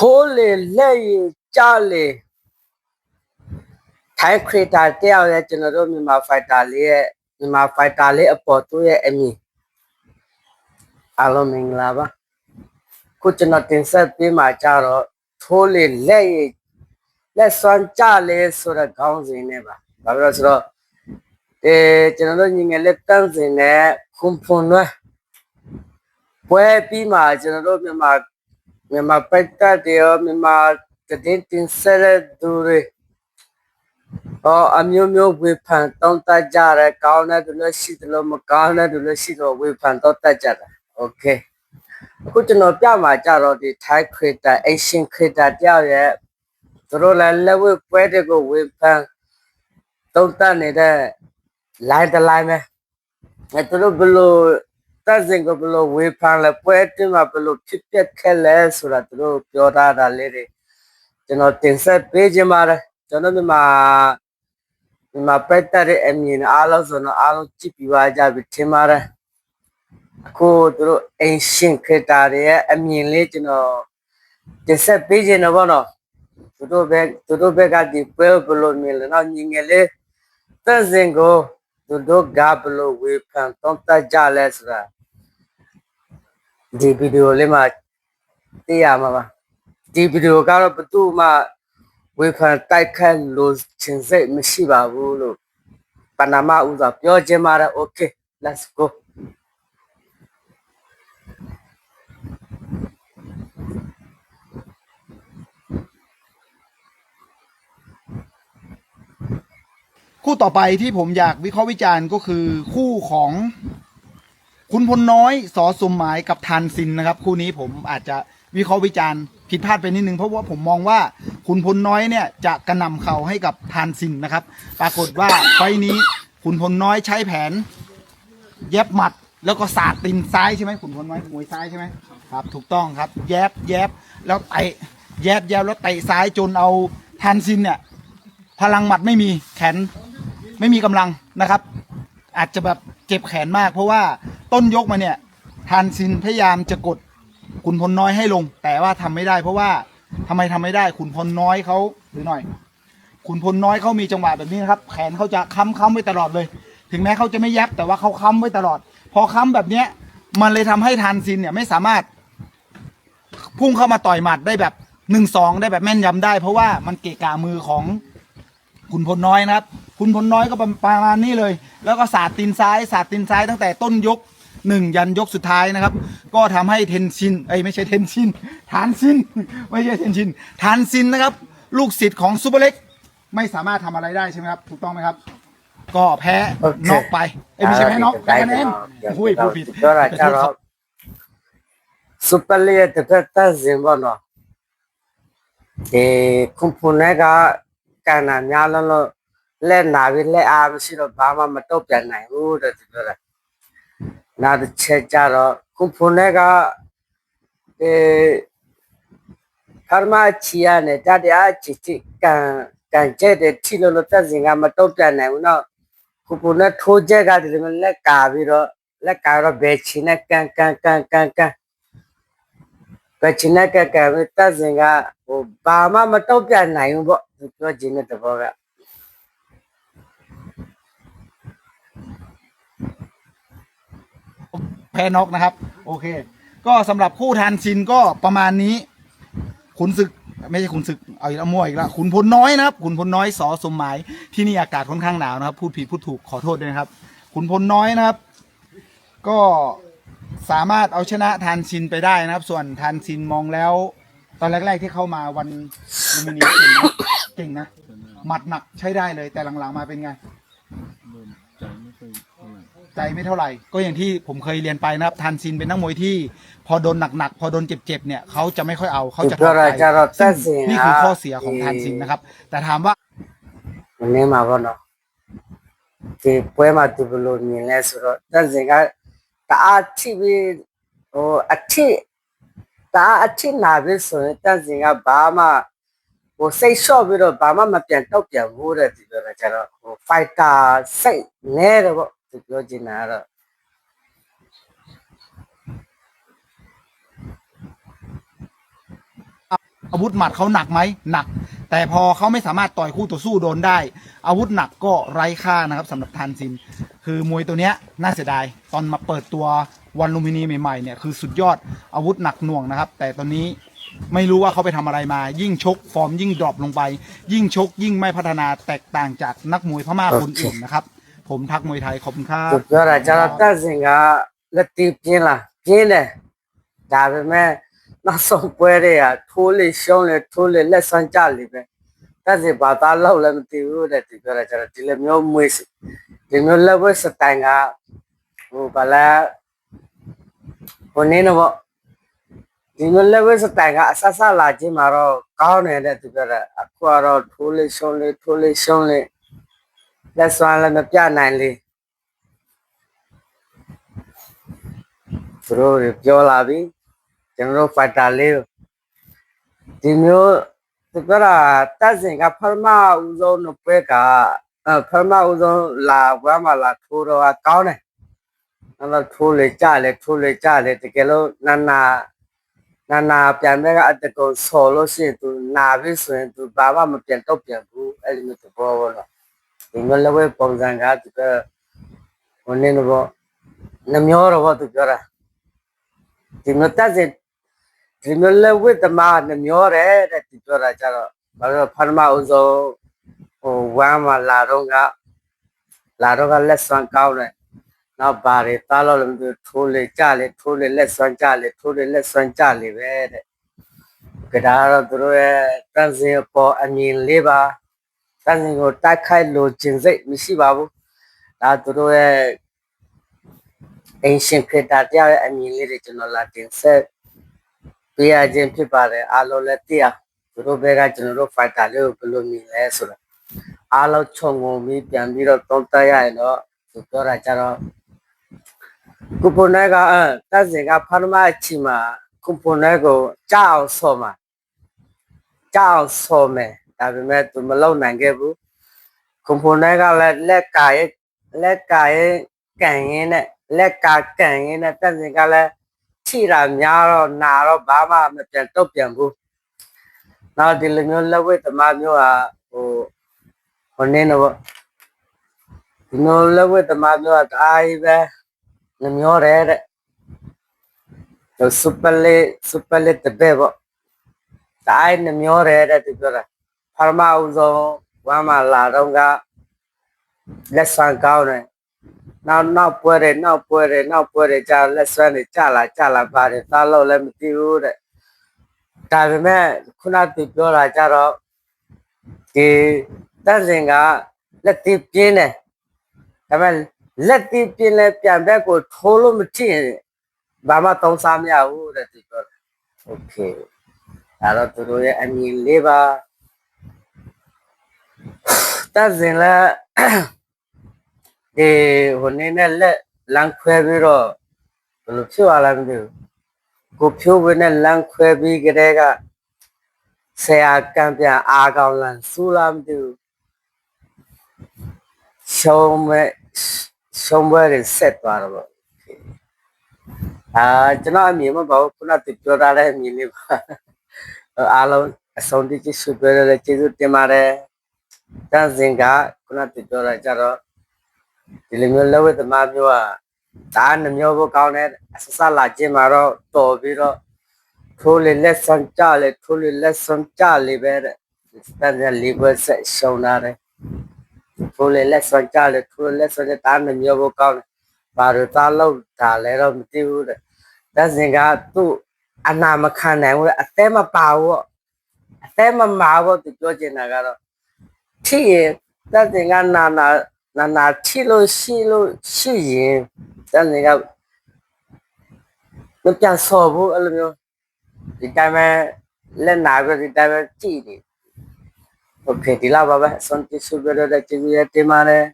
ထိုးလေလက်ရည်ကြလေထိုင်းခရီတာတယောက်ရဲ့ကျွန်တော်တို့မြန်မာဖိုက်တာလေးရဲ့မြန်မာဖိုက်တာလေးအပေါ်သူ့ရဲ့အမည်အားလုံးမင်္ဂလာပါခုကျွန်တော်တင်ဆက်ပေးမှာကြတော့ထိုးလေလက်ရည်လက်စွမ်းကြလေဆိုတဲ့ခေါင်းစဉ်နဲ့ပါဘာဖြစ်လို့လဲဆိုတော့အဲကျွန်တော်တို့ညီငယ်လက်တန်းစင်နဲ့ခွန်ဖွန်နွဲပွဲပြီးမှကျွန်တော်တို့မြန်မာ မြန်မာပိုက်တာတွေရောမြန်မာတည်တင်ဆက်တဲ့သူတွေဟောအမျိုးမျိုးဝေဖန်တောင်းတကြတယ်ကောင်းတဲ့သူလည်းရှိတယ်လို့မကောင်းတဲ့သူလည်းရှိတော့ဝေဖန်တောင်းတကြတယ်โอเคအခုကျွန်တော်ပြမှာကြတော့ဒီ Thai creator Asian creator တယောက်ရဲ့သူတို့လည်းလက်ဝဲပွဲတွေကိုဝေဖန်တုံးတက်နေတဲ့ line တစ် line ပဲအဲသူတို့ဘယ်လို တက်စင်ကိုဘယ်လိုဝေဖန်လဲပွဲတင်မှာဘယ်လိုဖြစ်ပျက်ခဲ့လဲဆိုတာသူတို့ပြောထားတာလေးတွေကျွန်တော်တင်ဆက်ပေးခြင်းပါတယ်ကျွန်တော်မြန်မာမြန်မာပက်တက်တဲ့အမြင်အားလုံးဆိုတော့အားလုံးကြည့်ပြီးပါကြပြီထင်ပါတယ်အခုသူတို့အင်ရှင်ခရတာတွေရဲ့အမြင်လေးကျွန်တော်တင်ဆက်ပေးခြင်းတော့ဗောနော်သူတို့ဘက်သူတို့ဘက်ကဒီပွဲဘယ်လိုမြင်လဲတော့ညီငယ်လေးတက်စင်ကိုသူတို့ကဘယ်လိုဝေဖန်တောင်းတကြလဲဆိုတာ ဒီဗီဒီယိုလေးမှာသိရမှာပါဒီဗီဒီယိုကတော့ဘယ်သူမှဝေဖန်တိုက်ခတ်လို့ချင်စိတ်မရှိပါဘူးလို့ပနာမဥစွာပြောချင်ပါတယ် okay let's go คู่ต่อไปที่ผมอยากวิเคราะห์วิจารณ์ก็คือคู่ของ คุณพลน้อยสอสมหมายกับทานซินนะครับ คู่นี้ผมอาจจะวิเคราะห์วิจารณ์ผิดพลาดไปนิดนึงเพราะว่าผมมองว่าคุณพลน้อยเนี่ยจะกระหน่ำเข่าให้กับทานซินนะครับ ปรากฏว่าไฟล์นี้คุณพลน้อยใช้แผนแย็บหมัดแล้วก็สาดตินซ้ายใช่ไหมคุณพลน้อยมวยซ้ายใช่ไหมครับ ถูกต้องครับแยบแยบแล้วเตะแยบแยบแล้วเตะซ้ายจนเอาทานซินเนี่ย พลังหมัดไม่มีแขนไม่มีกำลังนะครับ อาจจะแบบเจ็บแขนมาก เพราะว่า ต้นยกมาเนี่ยทานซินพยายามจะกดขุนพลน้อยให้ลง แต่ว่าทำไม่ได้ เพราะว่าทำไมทำไม่ได้ขุนพลน้อยเขาหรือหน่อยขุนพลน้อยเขามีจังหวะแบบนี้นะครับ แขนเขาจะค้ำค้ำไว้ตลอดเลย ถึงแม้เขาจะไม่ยับแต่ว่าเขาค้ำไว้ตลอด พอค้ำแบบเนี้ย มันเลยทำให้ทานซินเนี่ยไม่สามารถ พุ่งเข้ามาต่อยหมัดได้แบบหนึ่งสองได้แบบแม่นยำได้ เพราะว่ามันเกะกะมือของคุณพลน้อยนะครับ คุณพลน้อยก็ประมาณนี้เลย แล้วก็สาดตีนซ้ายสาดตีนซ้ายตั้งแต่ต้นยก หนึ่งยันยกสุดท้ายนะครับ ก็ทำให้เทนชินไอ้ไม่ใช่เทนชินฐานซินไม่ใช่เทนชินฐานซินนะครับ ลูกศิษย์ของซูเปอร์เล็ก ไม่สามารถทำอะไรได้ใช่ไหมครับ ถูกต้องไหมครับ ก็แพ้นอกไปไอ้ไม่ใช่แพ้นอกได้คะแนนหุ้ยผู้ผิดซูเปอร์เล็กแต่ก็ตัดสินว่าเนาะเอ้คุณผู้นี้ก็การงานแล้วเล่นนาวิเล่อาไม่ใช่หรอบ้ามาไม่ตบอย่ยนไหนอู้แต่ที่เรื่อง နောက်တစ်ချက်ကြတော့ကွန်ပိုနဲကအဲဖာမချီရနဲ့တတရားချီချီကန်ကန်ကျဲတဲ့ထီလို့လို့တက်စင်ကမတုတ်ပြန်နိုင်ဘူးနော်ကိုကိုနဲ့ထိုးချက်ကဒီလိုမျိုးလက်ကာပြီးတော့လက်ကာတော့ဘယ်ချင်နဲ့ကန်ကန်ကန်ကန်ကန်ဘယ်ချင်နဲ့ကန်ကန်ပြီးတက်စင်ကဟိုဘာမှမတော့ပြနိုင်ဘူးပေါ့သူပြောချင်တဲ့သဘောက พ้น็อกนะครับ โอเค ก็สำหรับคู่ทานซินก็ประมาณนี้ ขุนศึกไม่ใช่ขุนศึกเอาอีกแล้วมั่วอีกแล้วขุนพลน้อยนะครับ ขุนพลน้อยสอสมหมายที่นี่อากาศค่อนข้างหนาวนะครับ พูดผิดพูดถูกขอโทษด้วยนะครับ ขุนพลน้อยนะครับ ก็สามารถเอาชนะทานซินไปได้นะครับ ส่วนทานซินมองแล้ว ตอนแรก ๆ ที่เข้ามาวันลูมินีเก่งนะเก่งนะหมัดหนักใช้ได้เลยแต่หลังๆมาเป็นไง ใจไม่เท่าไหร่ ก็อย่างที่ผมเคยเรียนไปนะครับทันซินเป็นนักมวยที่ พอโดนหนักๆ พอโดนเจ็บๆ เนี่ยเขาจะไม่ค่อยเอาเขา သူ จะถ ပြော อด တာ ใจ ကြတော့တက်စ ซึ่ง င် นี่คือข้อเสียของทันซินนะครับ แต่ถามว่า မနေမှာပေါ့နော်ဒီပွဲမှာသူဘယ်လိုမြင်လဲဆိုတော့တက်စင်ကတအားချိပြီးဟိုအချိတအားအချိနာပြီးဆိုရင်တက်စင်ကဘာမှ ဟိုစိတ်လျှော့ပြီးတော့ဘာမှမပြန်တော့ပြန်ဘူးတဲ့ဒီပြောတာကျတော့ဟို fighter စိတ်နဲတယ်ပေါ့ สึกโยจินาแล้วอาวุธหมัดเขาหนักไหมหนัก แต่พอเขาไม่สามารถต่อยคู่ต่อสู้โดนได้ อาวุธหนักก็ไร้ค่านะครับ สำหรับทันซิน คือมวยตัวเนี้ยน่าเสียดายตอนมาเปิดตัววันลุมินีใหม่ๆเนี่ยคือสุดยอดอาวุธหนักหน่วงนะครับ แต่ตอนนี้ไม่รู้ว่าเขาไปทำอะไรมา ยิ่งชกฟอร์มยิ่งดรอปลงไป ยิ่งชกยิ่งไม่พัฒนาแตกต่างจากนักมวยพม่าคนอื่นนะครับ ผมทักมวยไทยขอบคุณครับ သူပြောတာကျတော့တက်စင်ကလက်တီးပြင်းလာပြင်းတယ်ဒါပေမဲ့နောက်ဆုံးပွဲတွေကထိုးလေရှုံးလေထိုးလေလက်ဆန်းကြလေပဲတက်စင်ဘာသာလောက်လည်းမသိဘူးတဲ့သူပြောတာကျတော့ဒီလိုမျိုးမွေးစီဒီမျိုးလက်ဝဲစတိုင်ကဟိုဘာလဲဟိုနေတော့ဒီမျိုးလက်ဝဲစတိုင်ကအဆဆလာခြင်းမှာတော့ကောင်းတယ်တဲ့သူပြောတာအခုကတော့ထိုးလေရှုံးလေထိုးလေရှုံးလေ လက်ဆွမ်းလည်းမပြနိုင်လေသူတို့တွေပြောလာပြီကျွန်တော်တို့ဖိုက်တာလေးကိုဒီမျိုးသူကတက်စင်ကဖရမဦးဆုံးのပွဲကအဖရမဦးဆုံးလာဘွားမှာလာထိုးတော့ကောင်းတယ်အဲ့တော့ထိုးလေကြလေထိုးလေကြလေတကယ်လို့နာနာနာနာပြန်မဲ့ကအတကုံဆော်လို့ရှိရင်သူနာပြီဆိုရင်သူဘာမှမပြန်တော့ပြန်ဘူးအဲ့လိုမျိုးသဘောပေါ့နော် ဒီမျိုးလည်းဝဲပုံစံကသူကဟိုနေတော့နှမျောတော့သူပြောတာဒီမျိုးတက်စစ်ဒီမျိုးလက်ဝိတ္တမနှမျောတယ်တဲ့ဒီပြောတာကြတော့ဘာလို့ဖာမအောင်ဆုံးဟိုဝမ်းမှာလာတော့ကလာတော့ကလက်ဆွမ်းကောင်းတယ်နောက်ဘာတွေတားလို့လည်းမသိဘူးထိုးလေကြလေထိုးလေလက်ဆွမ်းကြလေထိုးလေလက်ဆွမ်းကြလေပဲတဲ့ဒါကတော့သူတို့ရဲ့တန်စင်ပေါ်အမြင်လေးပါ တန်စင်ကိုတိုက်ခိုက်လို့ခြင်းစိတ်မရှိပါဘူးဒါသူတို့ရဲ့အင်ရှင်ခေတ္တတရားရဲ့အမြင်လေးတွေကျွန်တော်လာတင်ဆက်ပေးရခြင်းဖြစ်ပါတယ်အားလုံးလည်းသိအောင်သူတို့ဘက်ကကျွန်တော်တို့ fighter လေးကိုဘယ်လိုမြင်လဲဆိုတော့အားလုံးခြုံငုံပြီးပြန်ပြီးတော့သုံးသပ်ရရင်တော့သူပြောတာကြတော့ကုပွန်နယ်ကအတက်စင်ကဖာမအချီမှာကုပွန်နယ်ကိုကြောက်အောင်ဆော်မှာကြောက်အောင်ဆော်မယ် ဒါပေမဲ့သူမလုံနိုင်ခဲ့ဘူးကုပွန်နယ်ကလည်းလက်ကာရဲ့လက်ကာရဲ့ကန်ရင်းနဲ့လက်ကကန်ရင်းနဲ့တက်စင်ကလည်းထိတာများတော့နာတော့ဘာမှမပြန်တော့ပြန်ဘူး။နောက်ဒီလိုမျိုးလက်ဝဲသမားမျိုးဟာဟိုဟိုနေတော့ဒီလိုလက်ဝဲသမားမျိုးကအားကြီးပဲနှမျောတယ်တဲ့။ဟိုစူပါလေးစူပါလေးတပည့်ပေါ့။ဒါအိုင်နှမျောတယ်တဲ့သူပြောတာ။ ဖာမအောင်ဆုံးဝမ်းမလာတော့ကလက်ဆန်ကောင်းတယ် နောက်နောက်ပွဲတယ်နောက်ပွဲတယ်နောက်ပွဲတယ်ကြာလက်ဆွဲနေကြာလာကြာလာပါတယ်သားလို့လည်းမသိဘူးတဲ့ဒါပေမဲ့ခုနသူပြောတာကြတော့ဒီတက်စင်ကလက်တီးပြင်းတယ်ဒါပေမဲ့လက်တီးပြင်းလဲပြန်ဘက်ကိုထိုးလို့မထင်ဘာမှသုံးစားမရဘူးတဲ့သူပြောတယ်โอเคအဲ့တော့သူတို့ရဲ့အမြင်လေးပါ တက်စင်လည်းဒီဟိုနေနဲ့လက်လမ်းခွဲပြီးတော့ဘယ်လိုဖြစ်သွားလဲမသိဘူးကိုဖြိုးဝင်းနဲ့လမ်းခွဲပြီးကြတဲ့ကဆရာကံပြန်အားကောင်းလမ်းစူးလားမသိဘူးရှုံးမဲ့ရှုံးပွဲတွေဆက်သွားတော့ပေါ့အာကျွန်တော်အမြင်မပေါ့ခုနကပြောထားတဲ့အမြင်လေးပါအားလုံးအဆုံးတိကျဆုပြောရတဲ့ကျေးဇူးတင်ပါတယ် တန်စင်ကခုနကပြောတာကြတော့ဒီလိုမျိုးလက်ဝဲသမားမျိုးကဒါနှမျိုးဘကောင်းတဲ့အဆဆလာခြင်းမှာတော့တော်ပြီးတော့ထိုးလေလက်စွန်ကြလေထိုးလေလက်စွန်ကြလေပဲတဲ့တန်ရလေးဘက်ဆက်ရှုံလာတယ်ထိုးလေလက်စွန်ကြလေထိုးလေလက်စွန်ကြဒါနှမျိုးဘကောင်းတယ်ဘာလို့သားလို့ဒါလဲတော့မသိဘူးတဲ့တက်စင်ကသူ့အနာမခံနိုင်ဘူးအသေးမပါဘူးအသေးမမာဘူးသူပြောချင်တာကတော့ ထိရင်တက်တင်ကနာနာနာနာထိလို့ရှိလို့ရှိရင်တက်တင်ကမပြန်စော်ဘူးအဲ့လိုမျိုးဒီတိုင်းပဲလက်နာပြီးဒီတိုင်းပဲကြည်နေဟုတ်ကဲ့ဒီလောက်ပါပဲအဆုံးတိစုပြတော့တဲ့ကျေးဇူးရတင်ပါတယ်